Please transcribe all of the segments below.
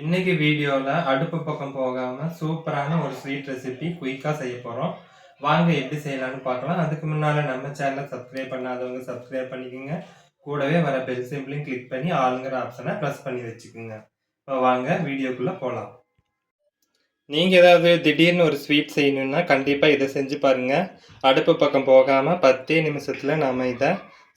இன்றைக்கி வீடியோவில் அடுப்பு பக்கம் போகாமல் சூப்பரான ஒரு ஸ்வீட் ரெசிபி குயிக்காக செய்ய போகிறோம் வாங்க எப்படி செய்யலாம்னு பார்க்கலாம். அதுக்கு முன்னால் நம்ம சேனலை சப்ஸ்கிரைப் பண்ணாதவங்க சப்ஸ்கிரைப் பண்ணிக்கோங்க. கூடவே வர பெல் சிம்பிளையும் கிளிக் பண்ணி ஆளுங்கிற ஆப்ஷனை ப்ரெஸ் பண்ணி வச்சுக்கோங்க. இப்போ வாங்க வீடியோக்குள்ளே போகலாம் நீங்கள் ஏதாவது திடீர்னு ஒரு ஸ்வீட் செய்யணுன்னா கண்டிப்பாக இதை செஞ்சு பாருங்கள் அடுப்பு பக்கம் போகாமல் பத்தே நிமிஷத்தில் நாம் இதை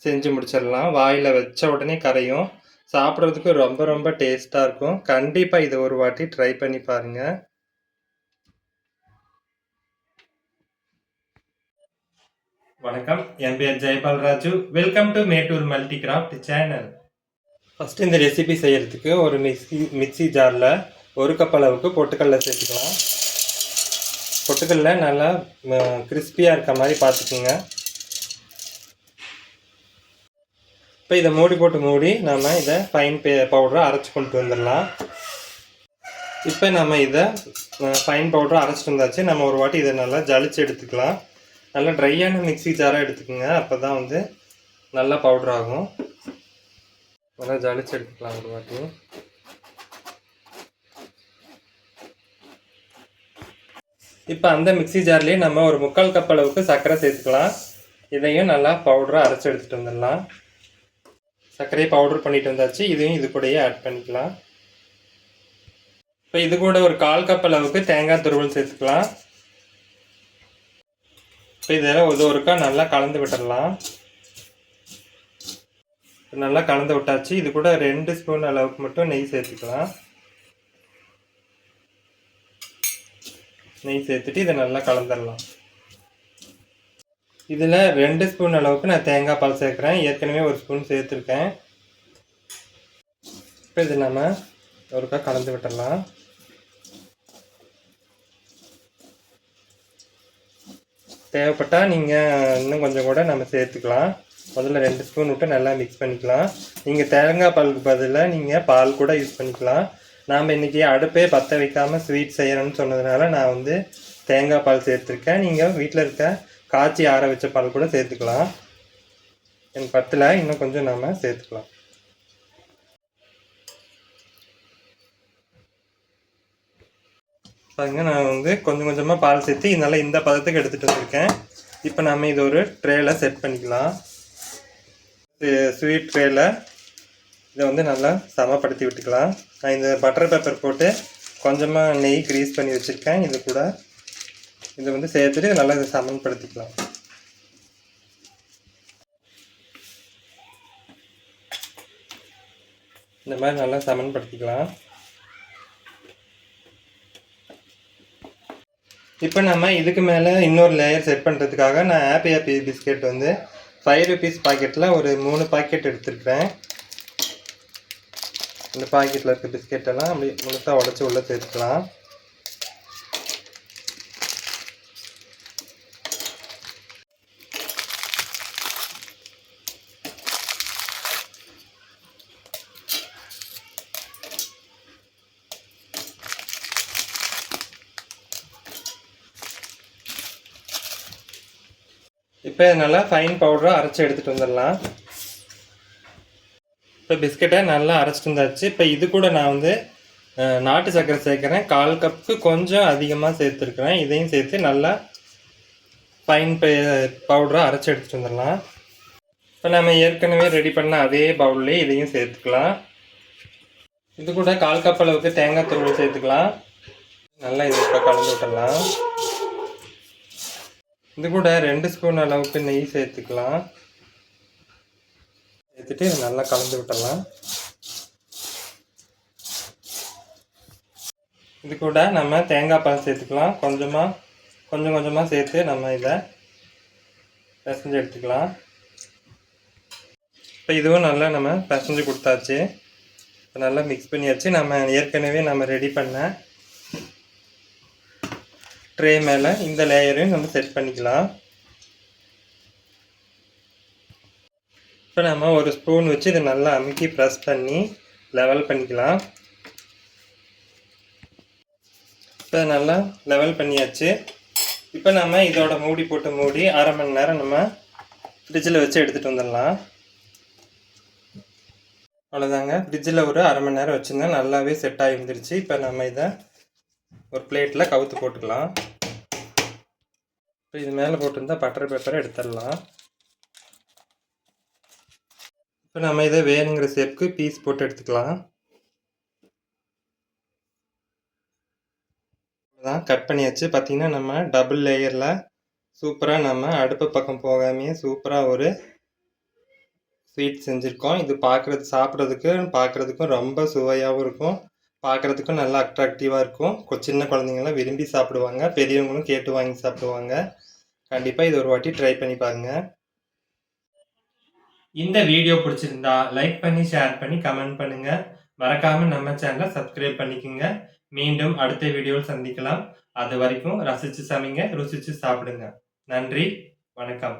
செஞ்சு முடிச்சிடலாம். வாயில் வச்ச உடனே கரையும். சாப்பிட்றதுக்கு ரொம்ப ரொம்ப டேஸ்ட்டாக இருக்கும். கண்டிப்பாக இதை ஒரு வாட்டி ட்ரை பண்ணி பாருங்கள் வணக்கம். என் பேர் Jayapal Raju. Welcome to Mettur multi craft channel first இந்த ரெசிபி செய்யறதுக்கு ஒரு மிக்சி மிக்ஸி ஜாரில் ஒரு கப் அளவுக்கு பொட்டுக்கடலை சேர்த்துக்கலாம். பொட்டுக்கடலை நல்லா கிறிஸ்பியாக இருக்க மாதிரி பார்த்துக்குங்க. இப்போ இதை மூடி போட்டு மூடி நம்ம இதை ஃபைன் பே பவுடரை அரைச்சி கொண்டு வந்துடலாம். இப்போ நம்ம இதை ஃபைன் பவுடரை அரைச்சிட்டு வந்தாச்சு. நம்ம ஒரு வாட்டி இதை நல்லா ஜலிச்சு எடுத்துக்கலாம். நல்லா ட்ரையான மிக்ஸி ஜாராக எடுத்துக்கோங்க. அப்போ தான் வந்து நல்லா பவுடர் ஆகும். நல்லா ஜலிச்சு எடுத்துக்கலாம் ஒரு வாட்டி. இப்போ அந்த மிக்ஸி ஜார்லேயே நம்ம ஒரு முக்கால் கப் அளவுக்கு சர்க்கரை சேர்த்துக்கலாம். இதையும் நல்லா பவுடராக அரைச்சி எடுத்துகிட்டு வந்துடலாம். சர்க்கரையை பவுடர் பண்ணிட்டு வந்தாச்சு. இதையும் இது கூடயே ஆட் பண்ணிக்கலாம். இப்போ இது கூட ஒரு கால் கப் அளவுக்கு தேங்காய் துருவல் சேர்த்துக்கலாம். இப்போ இதெல்லாம் ஒரு ஒருக்கா நல்லா கலந்து விட்டுடலாம் நல்லா கலந்து விட்டாச்சு. இது கூட ரெண்டு ஸ்பூன் அளவுக்கு மட்டும் நெய் சேர்த்துக்கலாம். நெய் சேர்த்துட்டு இதை நல்லா கலந்துடலாம் இதில் ரெண்டு ஸ்பூன் அளவுக்கு நான் தேங்காய் பால் சேர்க்குறேன். ஏற்கனவே ஒரு ஸ்பூன் சேர்த்துருக்கேன். இப்போ இது நம்ம ஒருக்கா கலந்து விட்டுடலாம். தேவைப்பட்டால் நீங்கள் இன்னும் கொஞ்சம் கூட நம்ம சேர்த்துக்கலாம். முதல்ல ரெண்டு ஸ்பூன் விட்டு நல்லா மிக்ஸ் பண்ணிக்கலாம். நீங்கள் தேங்காய் பாலுக்கு பதிலாக நீங்கள் பால் கூட யூஸ் பண்ணிக்கலாம். நாம் இன்றைக்கி அடுப்பே பற்ற வைக்காமல் ஸ்வீட் செய்யணும்னு சொன்னதுனால நான் வந்து தேங்காய் பால் சேர்த்துருக்கேன். நீங்கள் வீட்டில் இருக்க காய்ச்சி ஆற வச்ச பால் கூட சேர்த்துக்கலாம். எனக்கு பத்தில் இன்னும் கொஞ்சம் நாம் சேர்த்துக்கலாம். பாருங்க நான் வந்து கொஞ்சம் கொஞ்சமாக பால் சேர்த்து இதனால் இந்த பதத்துக்கு எடுத்துகிட்டு வந்திருக்கேன். இப்போ நம்ம இது ஒரு ட்ரேயில் செட் பண்ணிக்கலாம். ஸ்வீட் ட்ரேயில் இதை வந்து நல்லா சமப்படுத்தி விட்டுக்கலாம். நான் இந்த பட்டர் பேப்பர் போட்டு கொஞ்சமாக நெய் க்ரீஸ் பண்ணி வச்சுருக்கேன். இது கூட இதை வந்து சேர்த்துட்டு நல்லா இதை சமன்படுத்திக்கலாம். இந்த மாதிரி நல்லா சமன்படுத்திக்கலாம். இப்போ நம்ம இதுக்கு மேலே இன்னொரு லேயர் செட் பண்ணுறதுக்காக நான் ஹாப்பி ஹாப்பி பிஸ்கெட் வந்து ஃபைவ் ருபீஸ் பாக்கெட்டில் ஒரு மூணு பாக்கெட் எடுத்துருக்கிறேன். இந்த பாக்கெட்டில் இருக்க பிஸ்கெட் எல்லாம் அப்படி முழுசாக உடச்சி உள்ளே சேர்த்துக்கலாம். இப்போ நல்லா ஃபைன் பவுடராக அரைச்சி எடுத்துகிட்டு வந்துடலாம். இப்போ பிஸ்கெட்டை நல்லா அரைச்சிட்டு வந்தாச்சு. இப்போ இது கூட நான் வந்து நாட்டு சர்க்கரை சேர்க்குறேன். கால் கப்புக்கு கொஞ்சம் அதிகமாக சேர்த்துருக்குறேன். இதையும் சேர்த்து நல்லா ஃபைன் பவுடராக அரைச்சி எடுத்துகிட்டு வந்துடலாம். இப்போ நம்ம ஏற்கனவே ரெடி பண்ண அதே பவுல்லே இதையும் சேர்த்துக்கலாம். இது கூட கால் கப் அளவுக்கு தேங்காய் துருவல் சேர்த்துக்கலாம். நல்லா இது இப்போ கலந்து விட்டுடலாம். இது கூட ரெண்டு ஸ்பூன் அளவுக்கு நெய் சேர்த்துக்கலாம். சேர்த்துட்டு நல்லா கலந்து விட்டுடலாம். இது கூட நம்ம தேங்காய் பால் சேர்த்துக்கலாம். கொஞ்சமாக கொஞ்சம் கொஞ்சமாக சேர்த்து நம்ம இதை பிசைஞ்சு எடுத்துக்கலாம். இப்போ இதுவும் நல்லா நம்ம பிசைஞ்சு கொடுத்தாச்சு. இப்போ நல்லா மிக்ஸ் பண்ணியாச்சு. நம்ம ஏற்கனவே நம்ம ரெடி பண்ண ட்ரே மேலே இந்த லேயரையும் நம்ம செட் பண்ணிக்கலாம். இப்போ நம்ம ஒரு ஸ்பூன் வச்சு இதை நல்லா அமுக்கி ப்ரெஸ் பண்ணி லெவல் பண்ணிக்கலாம். இப்போ நல்லா லெவல் பண்ணியாச்சு. இப்போ நம்ம இதோட மூடி போட்டு மூடி அரை மணி நேரம் நம்ம ஃப்ரிட்ஜில் வச்சு எடுத்துகிட்டு வந்துடலாம். அவ்வளோதாங்க ஃப்ரிட்ஜில் ஒரு அரை மணி நேரம் வச்சுருந்தா நல்லாவே செட் ஆகி வந்துருச்சு. இப்போ நம்ம இதை ஒரு பிளேட்டில் கவுத்து போட்டுக்கலாம். இப்போ இது மேலே போட்டிருந்தா பட்டர் பேப்பரை எடுத்துடலாம். இப்போ நம்ம இதை வேணுங்கிற ஷேப்புக்கு பீஸ் போட்டு எடுத்துக்கலாம். தான் கட் பண்ணியாச்சு. பார்த்தீங்கன்னா நம்ம டபுள் லேயரில் சூப்பராக நம்ம அடுப்பு பக்கம் போகாமையே சூப்பராக ஒரு ஸ்வீட் செஞ்சுருக்கோம். இது பார்க்குறது சாப்பிட்றதுக்கு பார்க்குறதுக்கும் ரொம்ப சுவையாகவும் இருக்கும். பார்க்குறதுக்கும் நல்லா அட்ராக்டிவாக இருக்கும். சின்ன குழந்தைங்களாம் விரும்பி சாப்பிடுவாங்க. பெரியவங்களும் கேட்டு வாங்கி சாப்பிடுவாங்க. கண்டிப்பாக இது ஒரு வாட்டி ட்ரை பண்ணி பாருங்க. இந்த வீடியோ பிடிச்சிருந்தா லைக் பண்ணி ஷேர் பண்ணி கமெண்ட் பண்ணுங்க. மறக்காமல் நம்ம சேனலை சப்ஸ்கிரைப் பண்ணிக்கோங்க. மீண்டும் அடுத்த வீடியோவில் சந்திக்கலாம். அது வரைக்கும் ரசித்து சமைங்க ருசித்து சாப்பிடுங்க. நன்றி வணக்கம்.